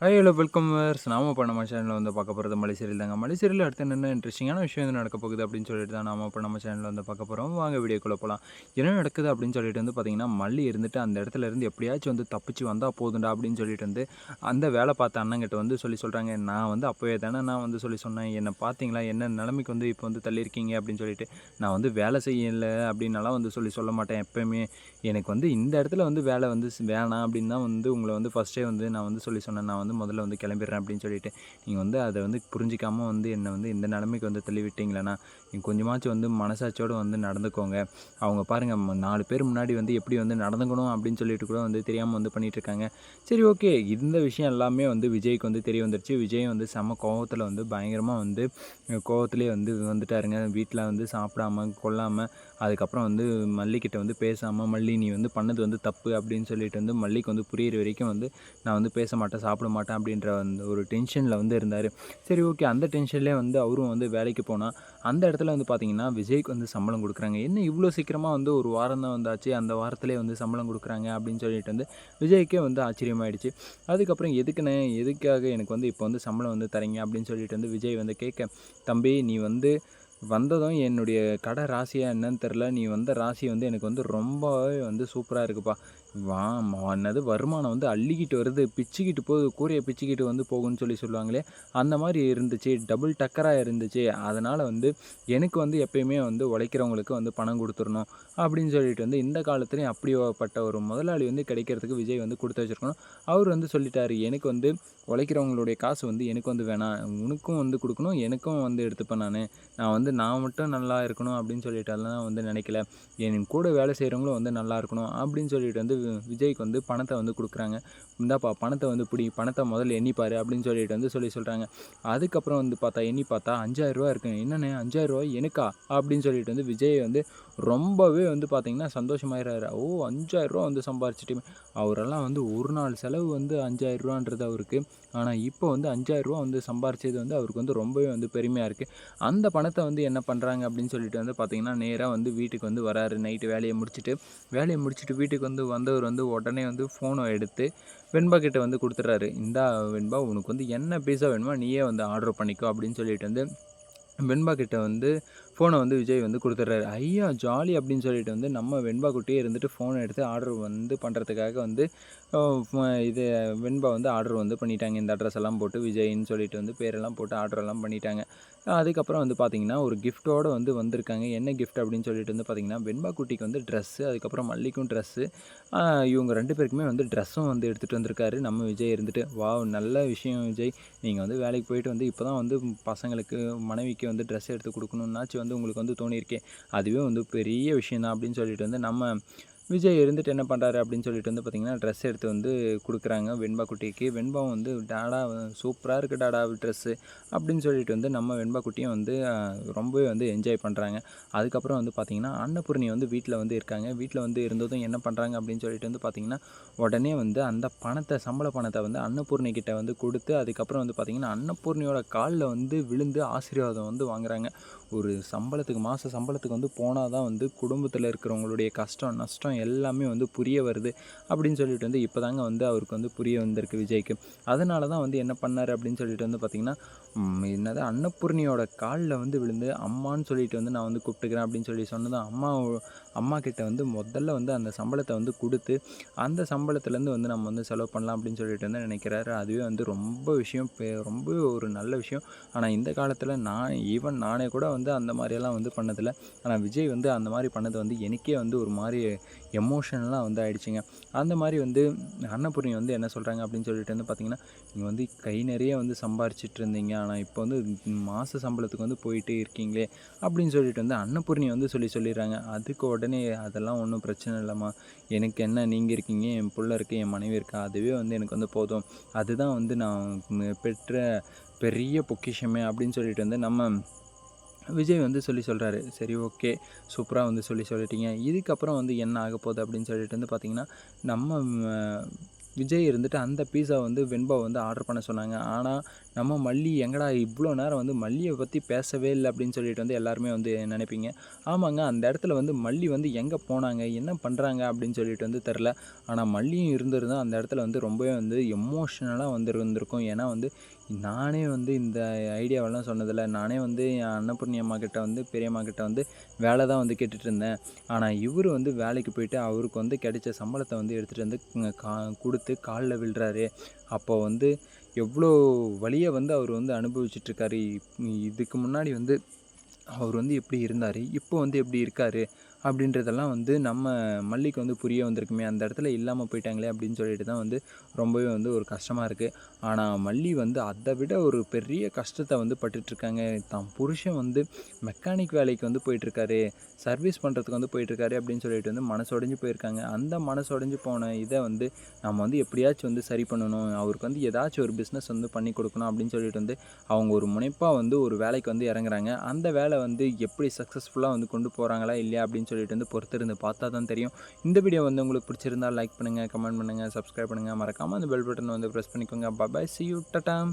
Hi hello welcome verse நாம இப்போ நம்ம சேனலில் வந்து பார்க்க போகிறது மலைசேரியில் தாங்க. மலைசேரியில் அடுத்து என்ன இன்ட்ரெஸ்டிங்கான விஷயம் வந்து நடக்க போகுது அப்படின்னு சொல்லிட்டு தான் நாம இப்போ நம்ம சேனலில் வந்து பார்க்க போகிறோம் வாங்க வீடியோக்குள்ளே போகலாம் என்ன நடக்குது அப்படின்னு சொல்லிட்டு வந்து பார்த்தீங்கன்னா மல்லி இருந்துட்டு அந்த இடத்துல இருந்து எப்படியாச்சும் வந்து தப்பிச்சு வந்தால் போதுண்டா அப்படின்னு சொல்லிட்டு வந்து அந்த வேலை பார்த்த அண்ணங்கிட்ட வந்து சொல்லி சொல்கிறாங்க நான் வந்து அப்போவே தானே நான் வந்து சொல்லி சொன்னேன். என்னை பார்த்தீங்களா? என்ன நிலைமைக்கு வந்து இப்போ வந்து தள்ளியிருக்கீங்க? அப்படின்னு சொல்லிட்டு நான் வந்து வேலை செய்யலை அப்படின்னாலாம் வந்து சொல்லி சொல்ல மாட்டேன் எப்போயுமே. எனக்கு வந்து இந்த இடத்துல வந்து வேலை வந்து ஸ் வேணாம் அப்படின்னு தான் வந்து உங்களை வந்து ஃபஸ்ட்டே வந்து நான் வந்து சொல்லி சொன்னேன். நான் வந்து முதல்ல வந்து கிளம்பிடுறேன் அப்படின்னு சொல்லிட்டு. நீங்கள் வந்து அதை வந்து புரிஞ்சிக்காமல் வந்து என்னை வந்து இந்த நிலைமைக்கு வந்து தள்ளிவிட்டீங்களேண்ணா நீங்கள் கொஞ்சமாச்சும் வந்து மனசாட்சியோடு வந்து நடந்துக்கோங்க. அவங்க பாருங்கள் நாலு பேர் முன்னாடி வந்து எப்படி வந்து நடந்துக்கணும் அப்படின்னு சொல்லிட்டு கூட வந்து தெரியாமல் வந்து பண்ணிகிட்டு இருக்காங்க சரி ஓகே. இந்த விஷயம் எல்லாமே வந்து விஜய்க்கு வந்து தெரிய வந்துருச்சு. விஜய் வந்து செம கோவத்தில் வந்து பயங்கரமாக வந்து கோவத்திலே வந்து வந்துட்டாருங்க. வீட்டில் வந்து சாப்பிடாம கொல்லாமல் அதுக்கப்புறம் வந்து மல்லிக்கிட்ட வந்து பேசாமல் மல்லி நீ வந்து பண்ணது வந்து தப்பு அப்படின்னு சொல்லிட்டு வந்து மல்லிக்கு வந்து புரியிற வரைக்கும் வந்து நான் வந்து பேச மாட்டேன் சாப்பிட மாட்டேன். மாட்டேன் அப்படின்ற அந்த ஒரு டென்ஷனில் வந்து இருந்தார். சரி ஓகே அந்த டென்ஷன்லேயே வந்து அவரும் வந்து வேலைக்கு போனால் அந்த இடத்துல வந்து பார்த்தீங்கன்னா விஜய்க்கு வந்து சம்பளம் கொடுக்குறாங்க. என்ன இவ்வளோ சீக்கிரமாக வந்து ஒரு வாரம் தான் வந்தாச்சு அந்த வாரத்திலே வந்து சம்பளம் கொடுக்குறாங்க அப்படின்னு சொல்லிட்டு வந்து விஜய்க்கே வந்து ஆச்சரியமாயிடுச்சு. அதுக்கப்புறம் எதுக்குண்ணே எதுக்காக எனக்கு வந்து இப்போ வந்து சம்பளம் வந்து தரீங்க அப்படின்னு சொல்லிட்டு வந்து விஜய் வந்து கேட்க தம்பி நீ வந்து வந்ததும் என்னுடைய கடை ராசியாக என்னன்னு தெரில நீ வந்த ராசி வந்து எனக்கு வந்து ரொம்பவே வந்து சூப்பராக இருக்குப்பா. வா என்னது வருமானம் வந்து அள்ளிக்கிட்டு வருது. பிச்சுக்கிட்டு போகுது கூரையை பிச்சுக்கிட்டு வந்து போகும்னு சொல்லி சொல்லுவாங்களே அந்த மாதிரி இருந்துச்சு. டபுள் டக்கராக இருந்துச்சு. அதனால் வந்து எனக்கு வந்து எப்பயுமே வந்து உழைக்கிறவங்களுக்கு வந்து பணம் கொடுத்துடணும் அப்படின்னு சொல்லிட்டு வந்து இந்த காலத்துலேயும் அப்படிப்பட்ட ஒரு முதலாளி வந்து கிடைக்கிறதுக்கு விஜய் வந்து கொடுத்து வச்சுருக்கணும். அவர் வந்து சொல்லிட்டாரு எனக்கு வந்து உழைக்கிறவங்களுடைய காசு வந்து எனக்கு வந்து வேணாம். உனக்கும் வந்து கொடுக்கணும் எனக்கும் வந்து எடுத்துப்பேன் நான். நான் வந்து நான் மட்டும் நல்லா இருக்கணும் அப்படின்னு சொல்லிட்டாலாம் வந்து நினைக்கல. என் கூட வேலை செய்கிறவங்களும் வந்து நல்லா இருக்கணும் அப்படின்னு சொல்லிட்டு வந்து விஜய்க்கு வந்து பணத்தை வந்து கொடுக்குறாங்க. இந்தாப்பா பணத்தை வந்து பிடி பணத்தை முதல்ல எண்ணிப்பார் அப்படின்னு சொல்லிட்டு வந்து சொல்லி சொல்கிறாங்க அதுக்கப்புறம் வந்து பார்த்தா எண்ணி பார்த்தா அஞ்சாயிரரூவா இருக்குங்க என்னண்ணே அஞ்சாயிரரூவா எனக்கா? அப்படின்னு சொல்லிட்டு வந்து விஜய் வந்து ரொம்பவே வந்து பார்த்திங்கன்னா சந்தோஷமாயிடுறாரு ஓ அஞ்சாயிரரூவா வந்து சம்பாரிச்சிட்டுமே. அவரெல்லாம் வந்து ஒரு நாள் செலவு வந்து அஞ்சாயிரரூவான்றது அவருக்கு. ஆனால் இப்போ வந்து அஞ்சாயிரரூவா வந்து சம்பாரிச்சது வந்து அவருக்கு வந்து ரொம்பவே வந்து பெருமையாக இருக்குது அந்த பணத்தை வந்து என்ன பண்ணுறாங்க அப்படின்னு சொல்லிட்டு வந்து பார்த்திங்கன்னா நேராக வந்து வீட்டுக்கு வந்து வராரு. நைட்டு வேலையை முடிச்சுட்டு வேலையை முடிச்சுட்டு வீட்டுக்கு வந்து வந்தவர் வந்து உடனே வந்து ஃபோனை எடுத்து வெண்பா கிட்ட வந்து கொடுத்துட்றாரு. இந்தா வெண்பா உனக்கு வந்து என்ன பீஸா வேணுமோ நீயே வந்து ஆர்டர் பண்ணிக்கோ அப்படின்னு சொல்லிட்டு வந்து வெண்பா கிட்ட வந்து ஃபோனை வந்து விஜய் வந்து கொடுத்துட்றாரு. ஐயா ஜாலி அப்படின்னு சொல்லிட்டு வந்து நம்ம வெண்பா குட்டியே இருந்துட்டு ஃபோனை எடுத்து ஆர்டர் வந்து பண்ணுறதுக்காக வந்து இது வெண்பா வந்து ஆர்டர் வந்து பண்ணிட்டாங்க. இந்த அட்ரஸ் எல்லாம் போட்டு விஜய்ன்னு சொல்லிட்டு வந்து பேரெல்லாம் போட்டு ஆர்டரெல்லாம் பண்ணிட்டாங்க. அதுக்கப்புறம் வந்து பார்த்திங்கன்னா ஒரு கிஃப்ட்டோடு வந்து வந்திருக்காங்க. என்ன கிஃப்ட் அப்படின்னு சொல்லிட்டு வந்து பார்த்திங்கன்னா வெண்பா குட்டிக்கு வந்து ட்ரெஸ்ஸு அதுக்கப்புறம் மல்லிக்கும் ட்ரெஸ்ஸு இவங்க ரெண்டு பேருக்குமே வந்து ட்ரெஸ்ஸும் வந்து எடுத்துகிட்டு வந்திருக்காரு. நம்ம விஜய் இருந்துட்டு வா நல்ல விஷயம் விஜய். நீங்கள் வந்து வேலைக்கு போயிட்டு வந்து இப்போ தான் வந்து பசங்களுக்கு மனைவிக்கு வந்து ட்ரெஸ் எடுத்து கொடுக்கணுன்னாச்சு வந்து வந்து உங்களுக்கு வந்து தோணியிருக்கே அதுவே வந்து பெரிய விஷயம் தான் அப்படின்னு சொல்லிட்டு வந்து நம்ம விஜய் இருந்துட்டு என்ன பண்ணுறாரு அப்படின்னு சொல்லிட்டு வந்து பார்த்திங்கன்னா ட்ரெஸ் எடுத்து வந்து கொடுக்குறாங்க. வெண்பா குட்டிக்கு. வெண்பாவும் வந்து டாடா சூப்பராக இருக்குது டாடா ட்ரெஸ்ஸு அப்படின்னு சொல்லிட்டு வந்து நம்ம வெண்பா குட்டியும் வந்து ரொம்பவே வந்து என்ஜாய் பண்ணுறாங்க அதுக்கப்புறம் வந்து பார்த்திங்கன்னா அன்னபூர்ணி வந்து வீட்டில் வந்து இருக்காங்க. வீட்டில் வந்து இருந்ததும் என்ன பண்ணுறாங்க அப்படின்னு சொல்லிட்டு வந்து பார்த்திங்கன்னா உடனே வந்து அந்த பணத்தை சம்பள பணத்தை வந்து அன்னபூர்ணி கிட்ட வந்து கொடுத்து அதுக்கப்புறம் வந்து பார்த்திங்கன்னா அன்னபூர்ணியோட காலில் வந்து விழுந்து ஆசீர்வாதம் வந்து வாங்குறாங்க. ஒரு சம்பளத்துக்கு மாத சம்பளத்துக்கு வந்து போனால் தான் வந்து குடும்பத்தில் இருக்கிறவங்களுடைய கஷ்டம் நஷ்டம் எல்லாமே வந்து புரிய வருது அப்படின்னு சொல்லிட்டு வந்து இப்போ தாங்க வந்து அவருக்கு வந்து புரிய வந்திருக்கு விஜய்க்கு. அதனால தான் வந்து என்ன பண்ணார் அப்படின்னு சொல்லிட்டு வந்து பார்த்திங்கன்னா என்னது அன்னபூர்ணியோட காலில் வந்து விழுந்து அம்மான்னு சொல்லிட்டு வந்து நான் வந்து கூப்பிட்டுக்கிறேன் அப்படின்னு சொல்லி சொன்னதும் அம்மா அம்மா கிட்ட வந்து முதல்ல வந்து அந்த சம்பளத்தை வந்து கொடுத்து அந்த சம்பளத்துலேருந்து வந்து நம்ம வந்து செலவு பண்ணலாம் அப்படின்னு சொல்லிட்டு வந்து நினைக்கிறாரு. அதுவே வந்து ரொம்ப விஷயம் ரொம்ப ஒரு நல்ல விஷயம். ஆனால் இந்த காலத்தில் நான் ஈவன் நானே கூட வந்து அந்த மாதிரியெல்லாம் வந்து பண்ணதில்லை. ஆனால் விஜய் வந்து அந்த மாதிரி பண்ணது வந்து எனக்கே வந்து ஒரு மாதிரி எமோஷனலாக வந்து ஆயிடுச்சுங்க. அந்த மாதிரி வந்து அன்னபூர்ணி வந்து என்ன சொல்கிறாங்க அப்படின்னு சொல்லிட்டு வந்து பார்த்திங்கன்னா நீங்கள் வந்து கை நிறைய வந்து சம்பாரிச்சிட்டு இருந்தீங்க. ஆனால் இப்போ வந்து மாத சம்பளத்துக்கு வந்து போயிட்டே இருக்கீங்களே அப்படின்னு சொல்லிட்டு வந்து அன்னபூர்ணி வந்து சொல்லி சொல்லிடுறாங்க. அதுக்கு உடனே அதெல்லாம் ஒன்றும் பிரச்சனை இல்லைம்மா. எனக்கு என்ன நீங்கள் இருக்கீங்க என் பிள்ளை இருக்குது என் மனைவி இருக்கா அதுவே வந்து எனக்கு வந்து போதும். அதுதான் வந்து நான் பெற்ற பெரிய பொக்கிஷமே அப்படின்னு சொல்லிட்டு வந்து நம்ம விஜய் வந்து சொல்லி சொல்கிறாரு சரி ஓகே. சூப்பராக வந்து சொல்லி சொல்லிட்டீங்க. இதுக்கப்புறம் வந்து என்ன ஆக போகுது அப்படின்னு சொல்லிட்டு வந்து பார்த்திங்கன்னா நம்ம விஜய் இருந்துட்டு அந்த பீஸா வந்து வெண்பா வந்து ஆர்டர் பண்ண சொன்னாங்க. ஆனால் நம்ம மல்லி எங்கடா இவ்வளோ நேரம் வந்து மல்லியை பற்றி பேசவே இல்லை அப்படின்னு சொல்லிட்டு வந்து எல்லாருமே வந்து நினைப்பீங்க. ஆமாங்க அந்த இடத்துல வந்து மல்லி வந்து எங்கே போனாங்க? என்ன பண்ணுறாங்க அப்படின்னு சொல்லிட்டு வந்து தெரில ஆனால் மல்லியும் இருந்திருந்தால் அந்த இடத்துல வந்து ரொம்பவே வந்து எமோஷ்னலாக வந்து இருந்திருக்கும். ஏன்னா வந்து நானே வந்து இந்த ஐடியாவெல்லாம் சொன்னதில்ல. நானே வந்து என் அன்னபூர்ணி அம்மா கிட்ட வந்து பெரியம்மா கிட்ட வந்து வேலை தான் வந்து கேட்டுகிட்டு இருந்தேன் ஆனால் இவர் வந்து வேலைக்கு போயிட்டு அவருக்கு வந்து கிடைச்ச சம்பளத்தை வந்து எடுத்துகிட்டு வந்து கா கொடுத்து காலில் விழுறாரு. அப்போ வந்து எவ்வளோ வழியை வந்து அவர் வந்து அனுபவிச்சிட்ருக்காரு இதுக்கு முன்னாடி வந்து அவர் வந்து எப்படி இருந்தார்? இப்போ வந்து எப்படி இருக்கார்? அப்படின்றதெல்லாம் வந்து நம்ம மல்லிக்கு வந்து புரிய வந்திருக்குமே அந்த இடத்துல இல்லாமல் போயிட்டாங்களே அப்படின்னு சொல்லிட்டு தான் வந்து ரொம்பவே வந்து ஒரு கஷ்டமாக இருக்குது ஆனால் மல்லி வந்து அதை விட ஒரு பெரிய கஷ்டத்தை வந்து பட்டுட்ருக்காங்க தான் புருஷன் வந்து மெக்கானிக் வேலைக்கு வந்து போயிட்டுருக்காரு சர்வீஸ் பண்ணுறதுக்கு வந்து போயிட்டுருக்காரு அப்படின்னு சொல்லிட்டு வந்து மனசொடைஞ்சு போயிருக்காங்க. அந்த மனசொடைஞ்சு போன இதை வந்து நம்ம வந்து எப்படியாச்சும் வந்து சரி பண்ணணும். அவருக்கு வந்து ஏதாச்சும் ஒரு பிஸ்னஸ் வந்து பண்ணி கொடுக்கணும் அப்படின்னு சொல்லிட்டு வந்து அவங்க ஒரு முனைப்பாக வந்து ஒரு வேலைக்கு வந்து இறங்குறாங்க. அந்த வேலை வந்து எப்படி சக்ஸஸ்ஃபுல்லாக வந்து கொண்டு போகிறாங்களா இல்லையா அப்படின்னு சொல்லி சொல்லிட்டு வந்து பொறுத்திருந்து பார்த்தா தான் தெரியும். இந்த வீடியோ வந்து உங்களுக்கு பிடிச்சிருந்தா லைக் பண்ணுங்கள் கமெண்ட் பண்ணுங்கள் சப்ஸ்கிரைப் பண்ணுங்கள் மறக்காமல் அந்த பெல் பட்டன் வந்து ப்ரெஸ் பண்ணிக்கோங்க. பாய் சி யூ டட்டாம்